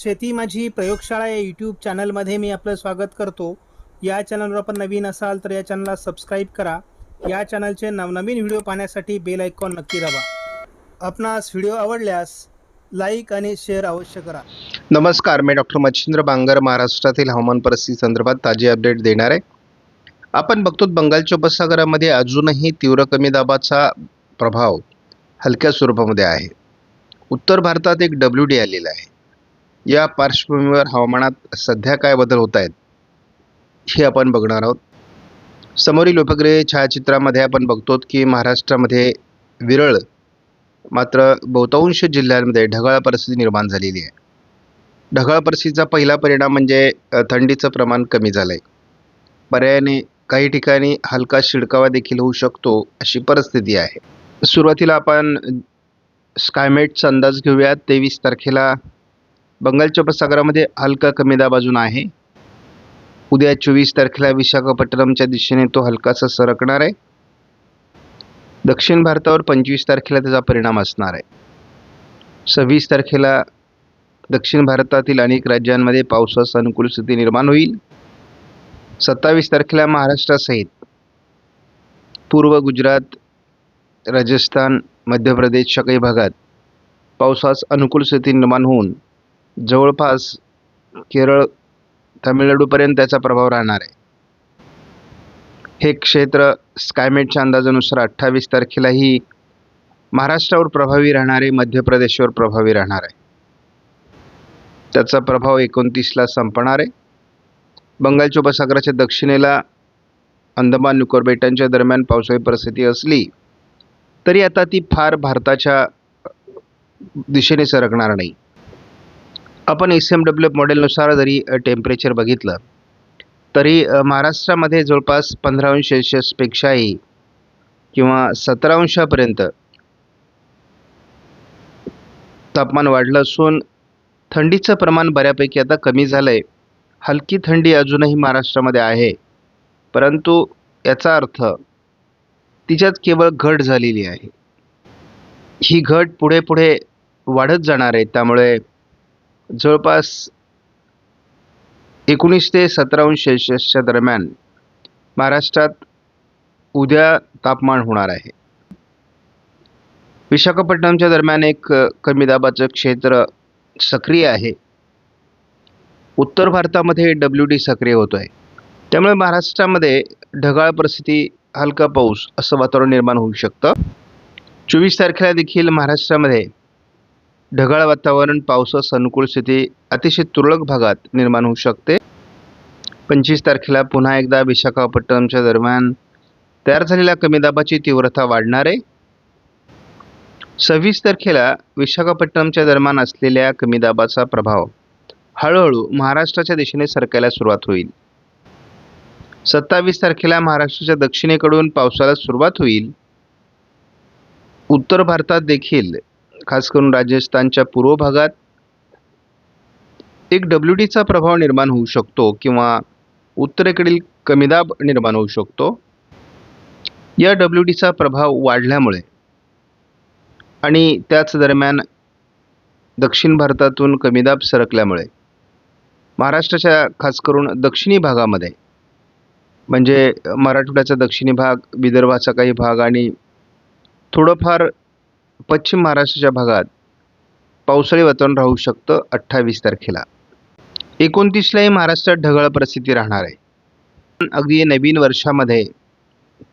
शेती माझी प्रयोगशाळा या यूट्यूब चॅनलमध्ये मी आपलं स्वागत करतो. या चॅनलवर आपण नवीन असाल तर या चॅनलला सबस्क्राईब करा. या चॅनलचे नवनवीन व्हिडिओ पाहण्यासाठी बेल आयकॉन नक्की दाबा. आपणास व्हिडिओ आवडल्यास लाईक आणि शेअर अवश्य करा. नमस्कार मी डॉक्टर मच्छिंद्र बांगर महाराष्ट्रातील हवामान परिस्थिती संदर्भात ताजी अपडेट देणार आहे. आपण बघतो बंगालच्या उपसागरामध्ये अजूनही तीव्र कमी दाबाचा प्रभाव हलक्या स्वरूपामध्ये आहे. उत्तर भारतात एक डब्ल्यू डी आलेला आहे. या पार्श्वभूमीवर हवामानात सध्या काय बदल होत आहेत हे आपण बघणार आहोत. समोरील उपग्रह छायाचित्रामध्ये आपण बघतो की महाराष्ट्रामध्ये विरळ मात्र बहुतांश जिल्ह्यांमध्ये ढगाळ परिस्थिती निर्माण झालेली आहे. ढगाळ परिस्थितीचा पहिला परिणाम म्हणजे थंडीचं प्रमाण कमी झालं आहे पर्यायाने काही ठिकाणी हलका शिडकावा देखील होऊ शकतो अशी परिस्थिती आहे. सुरुवातीला आपण स्कायमेटचा अंदाज घेऊयात. तेवीस तारखेला बंगालच्या उपसागरामध्ये हलका कमी दाब अजून आहे. उद्या चोवीस तारखेला विशाखापट्टणमच्या दिशेने तो हलकासा सरकणार आहे. दक्षिण भारतावर पंचवीस तारखेला त्याचा परिणाम असणार आहे. सव्वीस तारखेला दक्षिण भारतातील अनेक राज्यांमध्ये पावसास अनुकूल स्थिती निर्माण होईल. सत्तावीस तारखेला महाराष्ट्रासहित पूर्व गुजरात राजस्थान मध्य प्रदेशच्या काही भागात पावसास अनुकूल स्थिती निर्माण होऊन जवळपास केरळ तामिळनाडूपर्यंत त्याचा प्रभाव राहणार आहे. हे क्षेत्र स्कायमेटच्या अंदाजानुसार अठ्ठावीस तारखेलाही महाराष्ट्रावर प्रभावी राहणारे मध्य प्रदेशवर प्रभावी राहणार आहे. त्याचा प्रभाव एकोणतीसला संपणार आहे. बंगालच्या उपसागराच्या दक्षिणेला अंदमान निकोबार बेटांच्या दरम्यान पावसाळी परिस्थिती असली तरी आता ती फार भारताच्या दिशेने सरकणार नाही. आपण एस एम डब्ल्यू मॉडेलनुसार जरी टेम्परेचर बघितलं तरी महाराष्ट्रामध्ये जवळपास पंधरा अंश सेल्शियसपेक्षाही किंवा सतरा अंशापर्यंत तापमान वाढलं असून थंडीचं प्रमाण बऱ्यापैकी आता कमी झालं आहे हलकी थंडी अजूनही महाराष्ट्रामध्ये आहे. परंतु याचा अर्थ तिच्यात केवळ घट झालेली आहे. ही घट पुढे पुढे वाढत जाणार आहे. त्यामुळे जवळपास एकोणीस ते सतरा अंश सेल्सिअसच्या दरम्यान महाराष्ट्रात उद्या तापमान होणार आहे. विशाखापट्टणमच्या दरम्यान एक कमी दाबाचं क्षेत्र सक्रिय आहे. उत्तर भारतामध्ये डब्ल्यू डी सक्रिय होतो आहे त्यामुळे महाराष्ट्रामध्ये ढगाळ परिस्थिती हलका पाऊस असं वातावरण निर्माण होऊ शकतं. चोवीस तारखेला देखील महाराष्ट्रामध्ये ढगाळ वातावरण पावसास अनुकूल स्थिती अतिशय तुरळक भागात निर्माण होऊ शकते. पंचवीस तारखेला पुन्हा एकदा विशाखापट्टणमच्या दरम्यान तयार झालेल्या कमी दाबाची तीव्रता वाढणार. आहे सव्वीस तारखेला विशाखापट्टणमच्या दरम्यान असलेल्या कमी दाबाचा प्रभाव हळूहळू महाराष्ट्राच्या दिशेने सरकायला सुरुवात होईल. सत्तावीस तारखेला महाराष्ट्राच्या दक्षिणेकडून पावसाला सुरुवात होईल. उत्तर भारतात देखील खास करून राजस्थानच्या पूर्व भागात एक डब्ल्यू डीचा प्रभाव निर्माण होऊ शकतो किंवा उत्तरेकडील कमीदाब निर्माण होऊ शकतो. या डब्ल्यू डीचा प्रभाव वाढल्यामुळे आणि त्याच दरम्यान दक्षिण भारतातून कमीदाब सरकल्यामुळे महाराष्ट्राच्या खास करून दक्षिणी भागामध्ये म्हणजे मराठवाड्याचा दक्षिणी भाग विदर्भाचा काही भाग आणि थोडंफार पश्चिम महाराष्ट्राच्या भागात पावसाळी वातावरण राहू शकतं अठ्ठावीस तारखेला. एकोणतीसलाही महाराष्ट्रात ढगाळ परिस्थिती राहणार आहे. पण अगदी नवीन वर्षामध्ये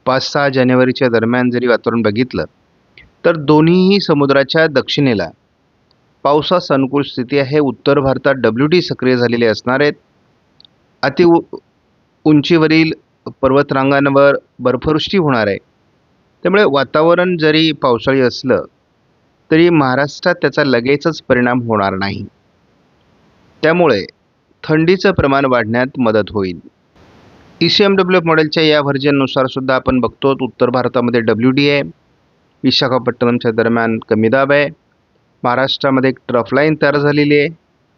पाच सहा जानेवारीच्या दरम्यान जरी वातावरण बघितलं तर दोन्हीही समुद्राच्या दक्षिणेला पावसास अनुकूल स्थिती आहे. उत्तर भारतात डब्ल्यू डी सक्रिय झालेले असणार आहेत. अति उ उंचीवरील पर्वतरांगांवर बर्फवृष्टी होणार आहे. त्यामुळे वातावरण जरी पावसाळी असलं तरी महाराष्ट्रात त्याचा लगेचच परिणाम होणार नाही. त्यामुळे थंडीचं प्रमाण वाढण्यात मदत होईल. ई सी एम डब्ल्यू मॉडेलच्या या व्हर्जननुसार सुद्धा आपण बघतो उत्तर भारतामध्ये डब्ल्यू डी आहे विशाखापट्टणमच्या दरम्यान कमी दाब आहे. महाराष्ट्रामध्ये एक ट्रफ लाईन तयार झालेली आहे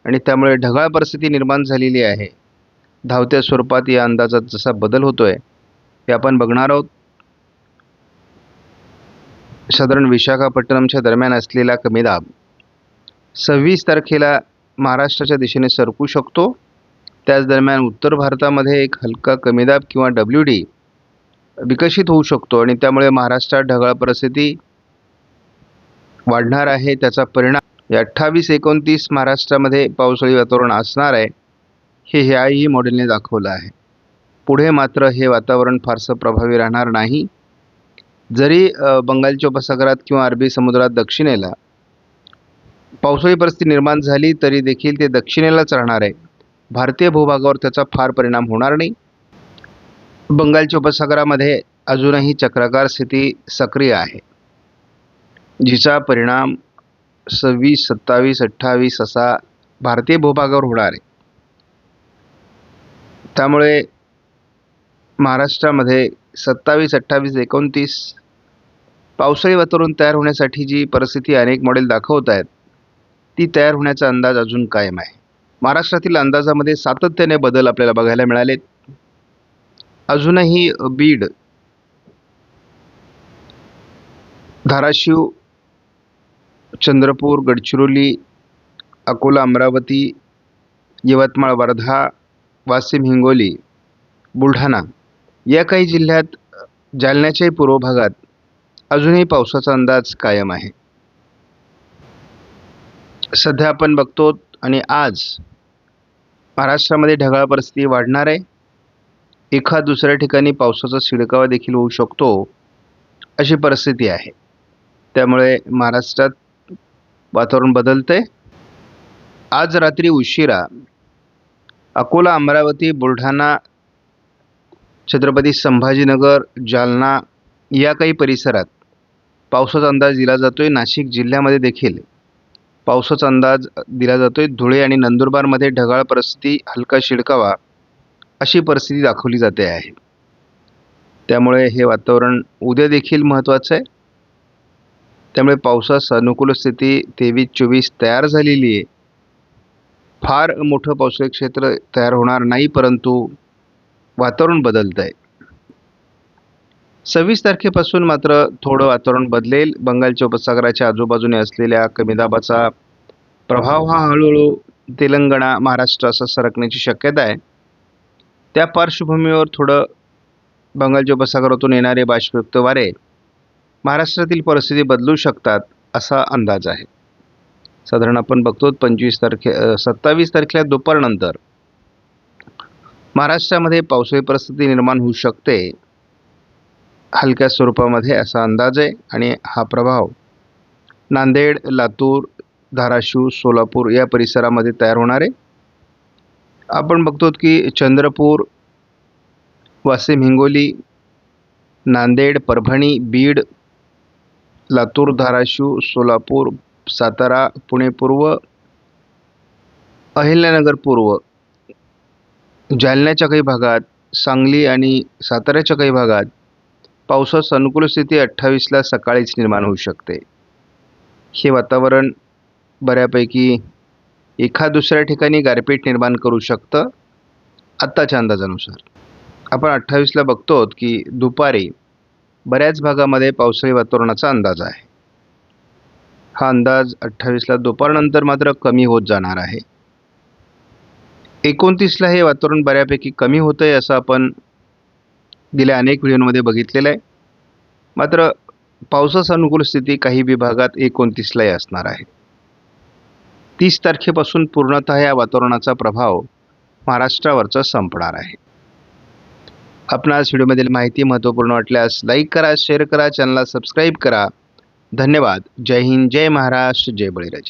आणि त्यामुळे ढगाळ परिस्थिती निर्माण झालेली आहे. धावत्या स्वरूपात या अंदाजात जसा बदल होतो आहे हे आपण बघणार आहोत. साधारण विशाखापट्टणमच्या दरम्यान असलेला कमी दाब सव्वीस तारखेला महाराष्ट्राच्या दिशेने सरकू शकतो. त्याच दरम्यान उत्तर भारतामध्ये एक हलका कमी दाब किंवा डब्ल्यू डी विकसित होऊ शकतो आणि त्यामुळे महाराष्ट्रात ढगाळ परिस्थिती वाढणार आहे. त्याचा परिणाम या अठ्ठावीस एकोणतीस महाराष्ट्रामध्ये पावसाळी वातावरण असणार आहे हे ह्याही मॉडेलने दाखवलं आहे. पुढे मात्र हे वातावरण फारसं प्रभावी राहणार नाही. जरी बंगालच्या उपसागरात किंवा अरबी समुद्रात दक्षिणेला पावसाळी परिस्थिती निर्माण झाली तरी देखील ते दक्षिणेलाच राहणार आहे. भारतीय भूभागावर त्याचा फार परिणाम होणार नाही. बंगालच्या उपसागरामध्ये अजूनही चक्राकार स्थिती सक्रिय आहे जिचा परिणाम सव्वीस सत्तावीस अठ्ठावीस असा भारतीय भूभागावर होणार आहे. त्यामुळे महाराष्ट्रामध्ये सत्तावीस अठ्ठावीस एकोणतीस पावसाळी वातावरण तयार होण्यासाठी जी परिस्थिती अनेक मॉडेल दाखवत आहेत ती तयार होण्याचा अंदाज अजून कायम आहे. महाराष्ट्रातील अंदाजामध्ये सातत्याने बदल आपल्याला बघायला मिळालेत अजूनही बीड धाराशिव चंद्रपूर गडचिरोली अकोला अमरावती यवतमाळ वर्धा वाशिम हिंगोली बुलढाणा या काही जिल्ह्यात जालन्याच्याही पूर्व भागात अजूनही पावसाचा अंदाज कायम आहे. सध्या आपण बघतो आणि आज महाराष्ट्रामध्ये ढगाळ परिस्थिती वाढणार आहे. एखाद दुसऱ्या ठिकाणी पावसाचा शिडकावा देखील होऊ शकतो अशी परिस्थिती आहे. त्यामुळे महाराष्ट्रात वातावरण बदलते आज रात्री उशिरा अकोला अमरावती बुलढाणा छत्रपती संभाजीनगर जालना या काही परिसरात पावसाचा अंदाज दिला जातो आहे नाशिक जिल्ह्यामध्ये देखील पावसाचा अंदाज दिला जातो आहे धुळे आणि नंदुरबारमध्ये ढगाळ परिस्थिती हलका शिडकावा अशी परिस्थिती दाखवली जाते आहे. त्यामुळे हे वातावरण उद्या देखील महत्त्वाचं आहे. त्यामुळे पावसास अनुकूल स्थिती तेवीस चोवीस तयार झालेली आहे. फार मोठं पावसाळी क्षेत्र तयार होणार नाही परंतु वातावरण बदलत आहे सव्वीस तारखेपासून मात्र थोडं वातावरण बदलेल. बंगालच्या उपसागराच्या आजूबाजूने असलेल्या कमी दाबाचा प्रभाव हा हळूहळू तेलंगणा महाराष्ट्र असं सरकण्याची शक्यता आहे. त्या पार्श्वभूमीवर थोडं बंगालच्या उपसागरातून येणारे बाष्पयुक्त वारे महाराष्ट्रातील परिस्थिती बदलू शकतात असा अंदाज आहे. साधारण आपण बघतो पंचवीस तारखे सत्तावीस तारखेला दुपारनंतर महाराष्ट्रामध्ये पावसाळी परिस्थिती निर्माण होऊ शकते. हलक्या स्वरूपामध्ये असा अंदाज आहे आणि हा प्रभाव नांदेड लातूर धाराशिव सोलापूर या परिसरामध्ये तयार होणार आहे. आपण बघतो की चंद्रपूर वाशिम हिंगोली नांदेड परभणी बीड लातूर धाराशिव सोलापूर सातारा पुणे पूर्व अहिल्यानगर पूर्व जालन्याच्या काही भागात सांगली आणि साताऱ्याच्या काही भागात पावसास अनुकूल स्थिती अठ्ठावीसला सकाळीच निर्माण होऊ शकते. हे वातावरण बऱ्यापैकी एखाद दुसऱ्या ठिकाणी गारपीट निर्माण करू शकतं आत्ताच्या अंदाजानुसार. आपण अठ्ठावीसला बघतो की दुपारी बऱ्याच भागामध्ये पावसाळी वातावरणाचा अंदाज आहे. हा अंदाज अठ्ठावीसला दुपारनंतर मात्र कमी होत जाणार आहे. एकोणतीसला हे वातावरण बऱ्यापैकी कमी होतं आहे असं आपण गेल्या अनेक व्हिडिओमध्ये बघितलेलं आहे. मात्र पावसास अनुकूल स्थिती काही विभागात एकोणतीसलाही असणार आहे. तीस तारखेपासून पूर्णतः या वातावरणाचा प्रभाव महाराष्ट्रावरचा संपणार आहे. आपणास व्हिडिओमधील माहिती महत्त्वपूर्ण वाटल्यास लाईक करा शेअर करा चॅनलला सबस्क्राईब करा. धन्यवाद. जय हिंद जय महाराष्ट्र जय बळीराजा.